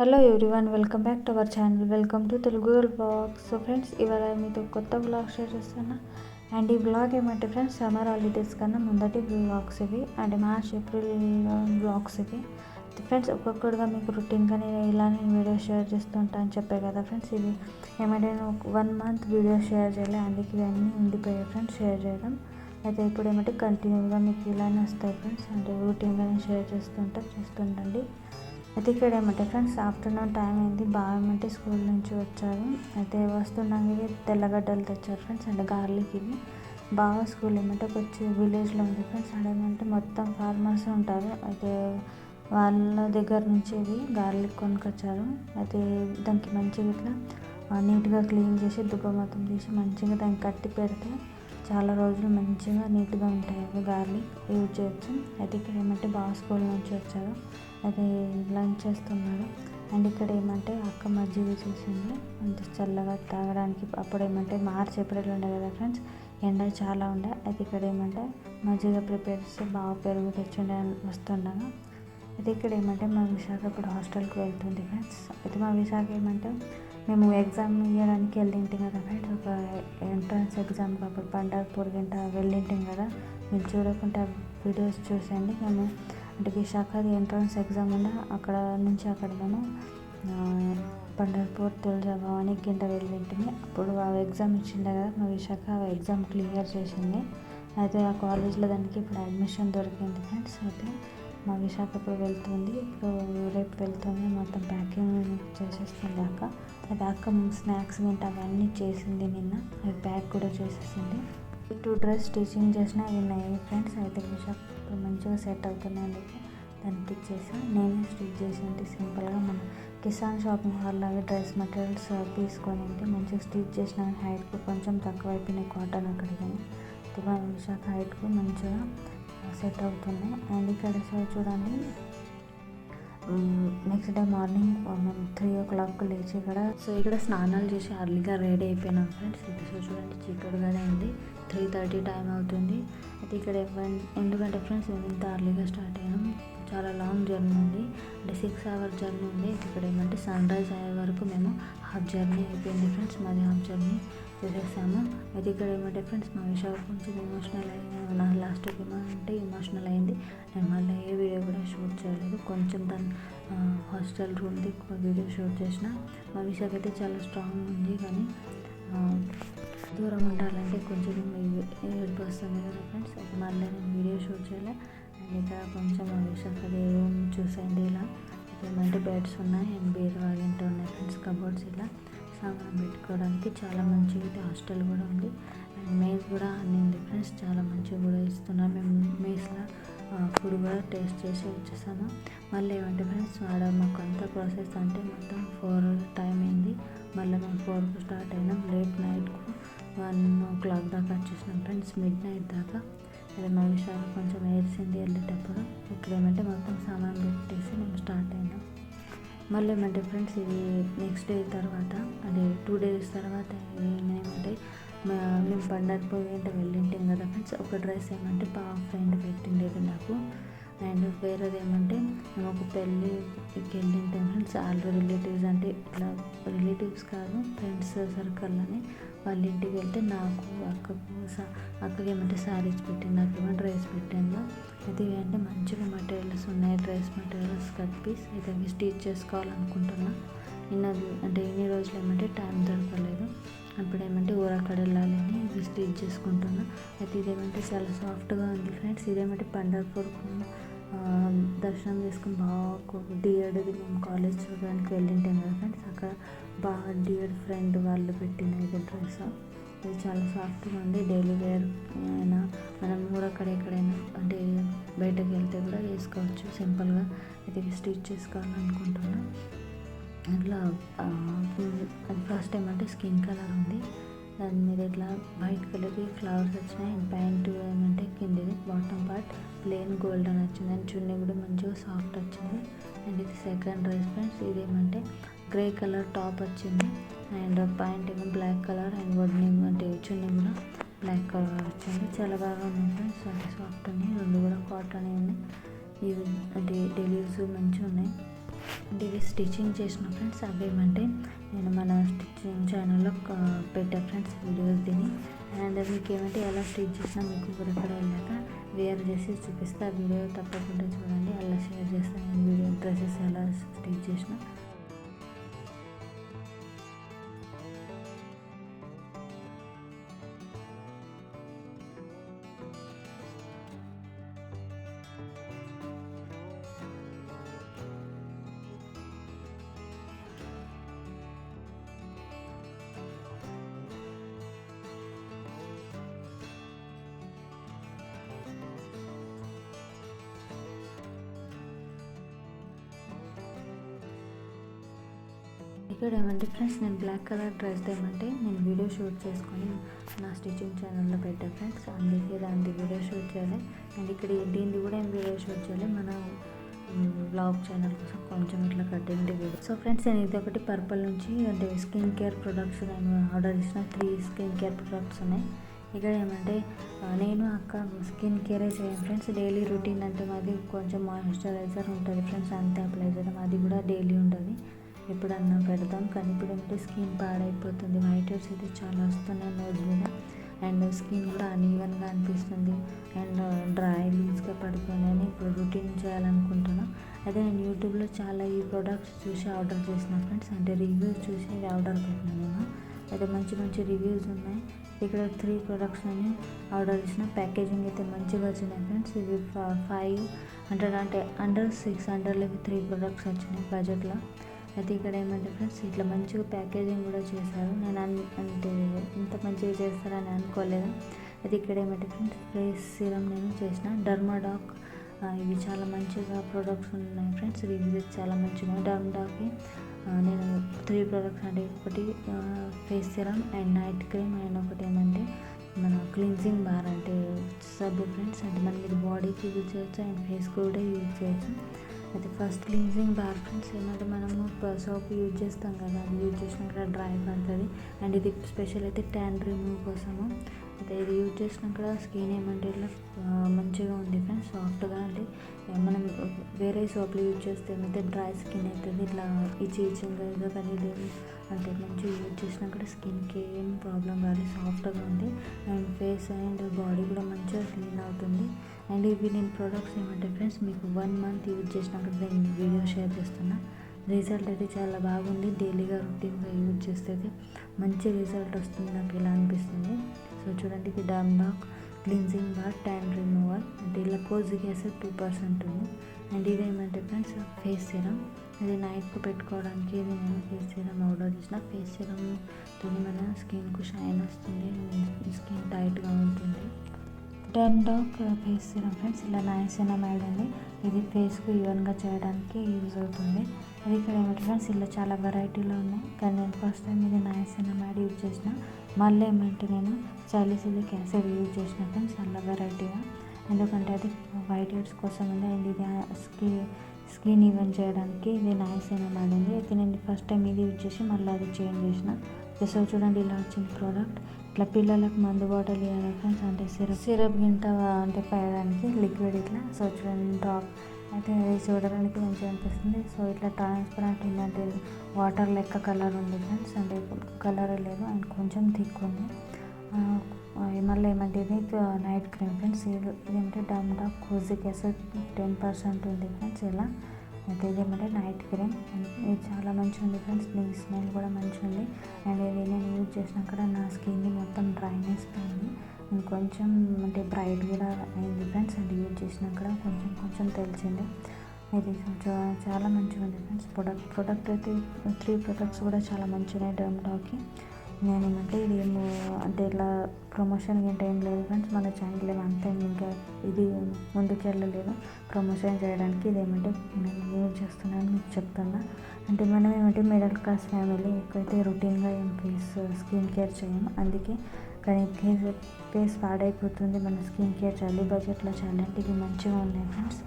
Hello everyone welcome back to our channel. Welcome to Telugu girl blogs. So friends ఇవాళ మీతో కొత్త blog share చేస్తున్నా. And ఈ blog ఏమంటే ఫ్రెండ్స్ సమ్మర్ హాలిడేస్ కన్నా ముందటి బ్లాగ్స్ ఇవి. అండ్ మార్చ్ ఏప్రిల్ బ్లాగ్స్ ఇవి. ఫ్రెండ్స్ ఒక్కొక్కటిగా మీకు రొటీన్గా నేను ఇలా నేను వీడియో షేర్ చేస్తుంటా అని చెప్పే కదా ఫ్రెండ్స్ ఇవి ఏమంటే నేను వన్ మంత్ వీడియో షేర్ చేయలే. అందుకే ఇవన్నీ ఉండిపోయాయి ఫ్రెండ్స్ షేర్ చేయడం. అయితే ఇప్పుడు ఏమంటే కంటిన్యూగా మీకు ఇలానే వస్తాయి ఫ్రెండ్స్. అంటే రొటీన్గా నేను షేర్ చేస్తుంటా చేస్తుండండి అయితే ఇక్కడ ఏమంటే ఫ్రెండ్స్ ఆఫ్టర్నూన్ టైం అయింది. బాగా ఏమంటే స్కూల్ నుంచి వచ్చారు. అయితే వస్తున్నాక తెల్లగడ్డలు తెచ్చారు ఫ్రెండ్స్ అంటే గార్లిక్ ఇవి. బాగా స్కూల్ ఏమంటే వచ్చి విలేజ్లో ఉంది ఫ్రెండ్స్. అక్కడ ఏమంటే మొత్తం ఫార్మర్స్ ఉంటారు. అయితే వాళ్ళ దగ్గర నుంచి ఇవి గార్లిక్ కొనుకొచ్చారు. అయితే దానికి మంచిగా ఇట్లా నీట్గా క్లీన్ చేసి దుబ్బ మొత్తం తీసి మంచిగా దానికి కట్టి పెడితే చాలా రోజులు మంచిగా నీట్గా ఉంటాయి అవి గార్లిక్ యూజ్ చేయొచ్చు. అయితే ఇక్కడ ఏమంటే బాగా స్కూల్ నుంచి వచ్చారు. అది లంచ్ చేస్తున్నారు అండ్ ఇక్కడ ఏమంటే అక్క మజ్జిగ చేసింది. అంత చల్లగా తాగడానికి అప్పుడు ఏమంటే మార్చ్ ఏప్రిల్ ఉండే కదా ఫ్రెండ్స్ ఎండ చాలా ఉండే. అయితే ఇక్కడ ఏమంటే మజ్జిగ ప్రిపేర్ చేస్తే బాగా పెరుగు తెచ్చుండే వస్తుండగా అయితే ఇక్కడ ఏమంటే మా విశాఖ ఇప్పుడు హాస్టల్కి వెళ్తుంది ఫ్రెండ్స్. అయితే మా విశాఖ ఏమంటే మేము ఎగ్జామ్ ఇవ్వడానికి వెళ్ళింటాం కదా ఫ్రెండ్స్ ఒక ఎంట్రన్స్ ఎగ్జామ్ అప్పుడు పండగపూర్ గంట వెళ్ళింటాం కదా. మీరు చూడకుండా వీడియోస్ చూసండి మేము అంటే విశాఖది ఎంట్రన్స్ ఎగ్జామ్ ఉండే అక్కడ నుంచి అక్కడ మేము పండర్పూర్ తులజాభవాని కింద వెళ్ళింటిమి. అప్పుడు ఆ ఎగ్జామ్ ఇచ్చిండే కదా మా విశాఖ ఎగ్జామ్ క్లియర్ చేసింది. అయితే ఆ కాలేజ్లో దానికి ఇప్పుడు అడ్మిషన్ దొరికింది ఫ్రెండ్స్ అయితే మా విశాఖ ఇప్పుడు వెళ్తుంది. ఇప్పుడు రేపు వెళ్తుంది మొత్తం ప్యాకింగ్ చేసేస్తుంది అక్క. అది అక్క స్నాక్స్ తింటే అవన్నీ చేసింది నిన్న. అవి ప్యాక్ కూడా చేసేసింది. టూ డ్రెస్ స్టిచ్చింగ్ చేసిన అవి ఫ్రెండ్స్. అయితే విశాఖ ఇప్పుడు మంచిగా సెట్ అవుతున్నాయి అందుకే దానికి ఇచ్చేసా నేనే స్టిచ్ చేసింది సింపుల్గా మన కిసాన్ షాపింగ్ హాల్ లాగా డ్రెస్ మెటీరియల్స్ తీసుకొని ఉంటే మంచిగా స్టిచ్ చేసిన హైట్కు కొంచెం తక్కువ అయిపోయినాయి కాటన్ అక్కడికి ఇదిగో విశాఖ హైట్కు మంచిగా సెట్ అవుతున్నాయి. అండ్ ఇక్కడ సో చూడండి. నెక్స్ట్ డే మార్నింగ్ మేము త్రీ ఓ క్లాక్ లేచి ఇక్కడ సో ఇక్కడ స్నానాలు చేసి అర్లీగా రెడీ అయిపోయినాం ఫ్రెండ్స్ ఇది సో చూడండి చీకటిగానే ఉంది. త్రీ థర్టీ టైం అవుతుంది. అయితే ఇక్కడ ఎందుకంటే ఫ్రెండ్స్ మేము ఇంత అర్లీగా స్టార్ట్ అయినాం. చాలా లాంగ్ జర్నీ ఉంది. అంటే సిక్స్ అవర్ జర్నీ ఉంది. ఇక్కడ ఏమంటే సన్ రైజ్ అయ్యే వరకు మేము హాఫ్ జర్నీ అయిపోయింది ఫ్రెండ్స్ మాది హాఫ్ జర్నీ చేసేసాము. అయితే ఇక్కడ ఏమంటే ఫ్రెండ్స్ మా విషయం కొంచెం ఎమోషనల్ అయింది. నా లాస్ట్ ఏమంటే ఎమోషనల్ అయింది. నేను మళ్ళీ ఏ వీడియో కూడా షూట్ చేయలేదు. కొంచెం దాన్ని హాస్టల్ రూమ్ది వీడియో షూట్ చేసిన. మా విశాఖ అయితే చాలా స్ట్రాంగ్ ఉంది కానీ దూరం ఉండాలంటే కొంచెం ఏడుపు వస్తుంది కదా ఫ్రెండ్స్. అయితే మళ్ళీ నేను వీడియో షూట్ చేయలే? అండ్ ఇక్కడ కొంచెం మా విశాఖది రూమ్ చూసేయండి ఇలా. ఏమంటే బెడ్స్ ఉన్నాయి అండ్ బీరువా ఇంటి ఉన్నాయి ఫ్రెండ్స్ కబోర్డ్స్ ఇలా. సామాన్ పెట్టుకోవడానికి చాలా మంచిగా అయితే హాస్టల్ కూడా ఉంది. అండ్ మేస్ కూడా అన్నింది ఫ్రెండ్స్ చాలా మంచిగా కూడా ఇస్తున్నాం మేము మేస్లో. ఇప్పుడు కూడా టేస్ట్ చేసి వచ్చేసాము మళ్ళీ ఏమంటే ఫ్రెండ్స్ ఆడ మాకు అంత ప్రాసెస్ అంటే మొత్తం ఫోర్ టైం అయింది. మళ్ళీ మేము ఫోర్కు స్టార్ట్ అయినాం. లేట్ నైట్కు వన్ ఓ క్లాక్ దాకా వచ్చేసినాం ఫ్రెండ్స్ మిడ్ నైట్ దాకా. అది మా విషయాలు కొంచెం ఏర్చింది వెళ్ళేటప్పుడు. ఇక్కడ ఏమంటే మొత్తం సామాన్ పెట్టేసి మేము స్టార్ట్ అయినాం. మళ్ళీ ఏమంటే ఫ్రెండ్స్ ఇది నెక్స్ట్ డే తర్వాత అది టూ డేస్ తర్వాత ఏమంటే మేము పండగ అంటే వెళ్ళింటాం కదా ఫ్రెండ్స్ ఒక డ్రెస్ ఏమంటే పా ఫ్రెండ్ పెట్టిండేది నాకు. అండ్ వేరేది ఏమంటే మేము ఒక పెళ్ళికి వెళ్ళింటాం ఫ్రెండ్స్ ఆల్ రిలేటివ్స్ అంటే ఇట్లా రిలేటివ్స్ కాదు ఫ్రెండ్స్ సర్కిల్ అని వాళ్ళ ఇంటికి వెళ్తే నాకు అక్కకు అక్కకి ఏమంటే శారీస్ పెట్టింది నాకు ఏమో డ్రెస్ పెట్టాను అయితే అంటే మంచిగా మెటీరియల్స్ ఉన్నాయి డ్రెస్ మెటీరియల్స్ కట్ పీస్ అయితే అవి స్టిచ్ చేసుకోవాలనుకుంటున్నా నిన్న అంటే ఇన్ని రోజులు ఏమంటే టైం దొరకలేదు. అప్పుడు ఏమంటే ఊరక్కడ వెళ్ళాలని స్టిచ్ చేసుకుంటున్నా. అయితే ఇదేమంటే చాలా సాఫ్ట్గా ఉంది ఫ్రెండ్స్. ఇదేమంటే పండగపూర్ దర్శనం చేసుకుని బాగా డిఎడ్ది మేము కాలేజ్ చూడడానికి వెళ్ళింటాం కదా ఫ్రెండ్స్. అక్కడ బాగా డిఎడ్ ఫ్రెండ్ వాళ్ళు పెట్టిన ఇది డ్రెస్. ఇది చాలా సాఫ్ట్గా ఉంది. డైలీ వేర్ అయినా మనం కూడా అక్కడ ఎక్కడైనా అంటే బయటకు వెళ్తే కూడా వేసుకోవచ్చు. సింపుల్గా అయితే స్టిచ్ చేసుకోవాలనుకుంటున్నాను అట్లా అది ఫస్ట్ టైం అంటే స్కిన్ కలర్ ఉంది. దాని మీద ఇట్లా వైట్ కలర్కి ఫ్లవర్స్ వచ్చినాయి. అండ్ ప్యాంట్ ఏమంటే కిందది బాటమ్ పార్ట్ ప్లెయిన్ గోల్డెన్ వచ్చింది. అండ్ చున్నీ కూడా మంచిగా సాఫ్ట్ వచ్చింది. అండ్ ఇది సెకండ్ డ్రెస్ ఫ్రెండ్స్ ఇది ఏమంటే గ్రే కలర్ టాప్ వచ్చింది. అండ్ ప్యాంట్ ఏమో బ్లాక్ కలర్ అండ్ వడ్ని అంటే చున్నీ కూడా బ్లాక్ కలర్ వచ్చింది. చాలా బాగా ఉంది ఫ్రెండ్స్ సాఫ్ట్ ఉన్నాయి. రెండు కూడా కాటన్ ఉన్నాయి. ఇవి అంటే డెలివ్స్ మంచిగా ఉన్నాయి. అంటే ఇవి స్టిచ్చింగ్ చేసిన ఫ్రెండ్స్ అవి ఏమంటే నేను మన స్టిచ్చింగ్ ఛానల్లో పెట్టా ఫ్రెండ్స్ వీడియోస్ దీని అండ్ మీకు ఏమంటే ఎలా స్టిచ్ చేసినా మీకు కూడా వెళ్ళాక వేర్ చేసి చూపిస్తే ఆ వీడియో తప్పకుండా చూడండి అలా షేర్ చేస్తాను నేను వీడియో డ్రెస్సెస్ ఎలా స్టిచ్ చేసినా. ఇక్కడ ఏమంటే ఫ్రెండ్స్ నేను బ్లాక్ కలర్ డ్రెస్ ఏమంటే నేను వీడియో షూట్ చేసుకొని నా స్టిచ్చింగ్ ఛానల్లో పెట్టాను ఫ్రెండ్స్. అందుకే దాని వీడియో షూట్ చేయాలి. అండ్ ఇక్కడ దీనిది కూడా ఏం వీడియో షూట్ చేయాలి? మన బ్లాగ్ ఛానల్ కోసం కొంచెం ఇట్లా కట్టింది వీడియో. సో ఫ్రెండ్స్ నేను ఇది ఒకటి పర్పల్ నుంచి అంటే స్కిన్ కేర్ ప్రొడక్ట్స్ నేను ఆర్డర్ చేసిన త్రీ స్కిన్ కేర్ ప్రొడక్ట్స్ ఉన్నాయి. ఇక్కడ ఏమంటే నేను అక్క స్కిన్ కేరే చేయను ఫ్రెండ్స్. డైలీ రొటీన్ అంటే మాది కొంచెం మాయిశ్చరైజర్ ఉంటుంది ఫ్రెండ్స్ అంతే అప్లై చేయడం అది కూడా డైలీ ఉంటుంది. ఎప్పుడన్నా పెడతాం కానీ ఇప్పుడు ఏంటంటే స్కిన్ పాడైపోతుంది. వైట్ హెడ్స్ అయితే చాలా వస్తున్నాయి నోజ్ మీద. అండ్ స్కిన్ కూడా అన్ఈవెన్గా అనిపిస్తుంది. అండ్ డ్రై లూజ్గా పడుతుందని ఇప్పుడు రొటీన్ చేయాలనుకుంటున్నాను అదే నేను యూట్యూబ్లో చాలా ఈ ప్రొడక్ట్స్ చూసి ఆర్డర్ చేసిన ఫ్రెండ్స్. అంటే రివ్యూస్ చూసి ఆర్డర్ పెట్టినాను నేను. అయితే మంచి మంచి రివ్యూస్ ఉన్నాయి. ఇక్కడ త్రీ ప్రొడక్ట్స్ అని ఆర్డర్ చేసిన. ప్యాకేజింగ్ అయితే మంచిగా వచ్చినాయి ఫ్రెండ్స్. ఇవి ఫైవ్ హండ్రెడ్ అంటే అండర్ సిక్స్ హండ్రెడ్లో త్రీ ప్రొడక్ట్స్ వచ్చినాయి బడ్జెట్లో. అయితే ఇక్కడ ఏమంటే ఫ్రెండ్స్ ఇట్లా మంచిగా ప్యాకేజింగ్ కూడా చేశారు. నేను అన్- అంటే ఇంత మంచిగా చేస్తారని అనుకోలేదు. అయితే ఇక్కడ ఏమంటే ఫ్రెండ్స్ ఫేస్ సీరం నేను చేసిన డర్మాడాక్ ఇవి చాలా మంచిగా ప్రొడక్ట్స్ ఉన్నాయి ఫ్రెండ్స్. రివ్యూస్ చాలా మంచిగా డర్మాడాక్కి నేను త్రీ ప్రొడక్ట్స్ అంటే ఒకటి face serum and night cream and ఒకటి ఏమంటే మన క్లిన్జింగ్ బార్ అంటే సబ్బు ఫ్రెండ్స్. అంటే మనం ఇది బాడీకి యూజ్ చేయొచ్చు అండ్ ఫేస్కి కూడా యూజ్ చేయొచ్చు. అయితే ఫస్ట్ క్లీన్జింగ్ బార్ ఫ్రెండ్స్ ఏమంటే మనము సోప్ యూజ్ చేస్తాం కదా అది యూజ్ చేసినాక డ్రై పడుతుంది. అండ్ ఇది స్పెషల్ అయితే ట్యాన్ రిమూవ్ కోసము. అయితే ఇది యూజ్ చేసినాక స్కిన్ ఏమంటే ఇట్లా మంచిగా ఉంది ఫ్రెండ్స్ సాఫ్ట్గా అంటే మనం వేరే సోప్లు యూజ్ చేస్తే ఏమైతే డ్రై స్కిన్ అవుతుంది ఇట్లా ఇచ్చి ఇచ్చింగ్ కానీ అంటే మంచిగా యూజ్ చేసినాక స్కిన్కి ఏం ప్రాబ్లం కాదు సాఫ్ట్గా ఉంది. ఫేస్ అండ్ బాడీ కూడా మంచిగా క్లీన్ అవుతుంది. అండ్ ఇవి నేను ప్రొడక్ట్స్ ఏమంటే ఫ్రెండ్స్ మీకు వన్ మంత్ యూజ్ చేసినాక నేను వీడియో షేర్ చేస్తున్నా. రిజల్ట్ అయితే చాలా బాగుంది. డైలీగా రొటీన్గా యూజ్ చేస్తే అయితే మంచి రిజల్ట్ వస్తుంది నాకు ఇలా అనిపిస్తుంది. సో చూడండి ఇది Dermdoc cleansing bar tan removal అంటే ఇలా కోజిక్ యాసిడ్ టూ పర్సెంట్ ఉంది. అండ్ ఇది ఏమంటే ఫ్రెండ్స్ ఫేస్ సిరం ఇది నైట్కు పెట్టుకోవడానికి ఇది నేను ఫేస్ సీరం ఆర్డర్ చేసిన ఫేస్ సిరంతో మన స్కిన్కు షైన్ వస్తుంది స్కిన్ టైట్గా ఉంటుంది. Ten doc uh, face serum friends ఇలా నైసినమైడ్ ఉంది ఇది ఫేస్కు ఈవెన్గా చేయడానికి యూజ్ అవుతుంది. అది ఇక్కడ ఏమిటి ఫ్రెండ్స్ ఇలా చాలా వెరైటీలో ఉన్నాయి. కానీ నేను ఫస్ట్ టైం ఇది నైసినమైడ్ యూజ్ చేసిన మళ్ళీ ఏమంటే నేను సాలిసిలిక్ యాసిడ్ యూజ్ చేసిన ఫ్రెండ్స్ చాలా వెరైటీగా. ఎందుకంటే అది వైట్ హెడ్స్ కోసం ఉంది అండ్ ఇది స్కిన్ స్క్రీన్ ఈవెంట్ చేయడానికి ఇది నైసినమైడ్ ఉంది. అయితే నేను ఫస్ట్ టైం ఇది యూజ్ చేసి మళ్ళీ అది చేంజ్ చేసిన. సో చూడండి ఇలా వచ్చింది ప్రోడక్ట్. ఇట్లా పిల్లలకు మందు బాటిల్ ఇవ్వాలి ఫ్రెండ్స్. అంటే సిరప్. సిరప్ గింట అంటే పోయడానికి లిక్విడ్ ఇట్లా. సో చూడండి డ్రాప్. అయితే అది చూడడానికి మంచిగా అనిపిస్తుంది. సో ఇట్లా ట్రాన్స్పరెంట్ ఉందంటే వాటర్ లెక్క కలర్ ఉంది ఫ్రెండ్స్. అంటే కలర్ లేదు. అండ్ కొంచెం థిక్ ఉంది. మళ్ళీ ఏమంటే ఇది నైట్ క్రీమ్ ఫ్రెండ్స్ ఇది ఇదేంటే Dermdoc kojic acid ten percent ఉంది ఫ్రెండ్స్ ఇలా అయితే ఇదేమంటే నైట్ క్రీమ్ ఇది చాలా మంచిగా ఉంది ఫ్రెండ్స్ దీని స్మెల్ కూడా మంచిగా ఉంది అండ్ ఇది నేను యూజ్ చేసినాక నా స్కిన్ మొత్తం డ్రైనెస్ పోయింది ఇంకొంచెం అంటే బ్రైట్ కూడా అయింది ఫ్రెండ్స్ అండ్ యూజ్ చేసినాక కొంచెం కొంచెం తెలిసింది. ఇది చాలా మంచిగా ఉంది ఫ్రెండ్స్ ప్రొడక్ట్ ప్రొడక్ట్ అయితే త్రీ ప్రొడక్ట్స్ కూడా చాలా మంచిగా ఉన్నాయి డర్మ్ డాక్కి నేను ఏమంటే ఇది ఏమో అంటే ఇట్లా ప్రమోషన్ గింటే ఏం లేదు ఫ్రెండ్స్ మన ఛానల్ ఏమో అంతే ఇంకా ఇది ముందుకు వెళ్ళలేదు ప్రమోషన్ చేయడానికి ఇది ఏమంటే నేను యూజ్ చేస్తున్నాను మీకు చెప్తున్నా. అంటే మనం ఏమంటే మిడిల్ క్లాస్ ఫ్యామిలీ ఎక్కువైతే రొటీన్గా ఏం ఫేస్ స్కిన్ కేర్ చేయము అందుకే కానీ ఫేస్ ఫేస్ పాడైపోతుంది. మన స్కిన్ కేర్ చాలి బడ్జెట్లో చాలి అంటే ఇవి మంచిగా ఉన్నాయి ఫ్రెండ్స్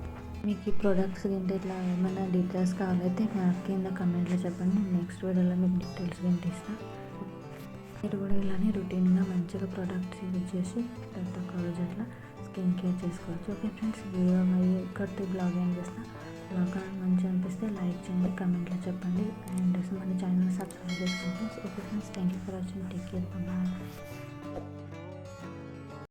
మీకు ఈ ప్రొడక్ట్స్ ఏంటి ఇట్లా ఏమైనా డీటెయిల్స్ కావాలైతే నాకు కింద కమెంట్లో చెప్పండి. నెక్స్ట్ వీడియోలో మీకు డీటెయిల్స్ ఏంటి ఇస్తాను మీరు కూడా ఇలానే రొటీన్గా మంచిగా ప్రొడక్ట్స్ యూజ్ చేసి తక్కువ రోజుల్లో అట్లా స్కిన్ కేర్ చేసుకోవచ్చు. ఓకే ఫ్రెండ్స్ వీడియో మరి ఇక్కడితో బ్లాగ్ ఏం చేస్తా బ్లాగ్ మంచిగా అనిపిస్తే లైక్ చేయండి కమెంట్లో చెప్పండి. అండ్ మన ఛానల్ సబ్స్క్రైబ్ చేసుకోండి. Okay friends thank you for watching. Take care. Bye.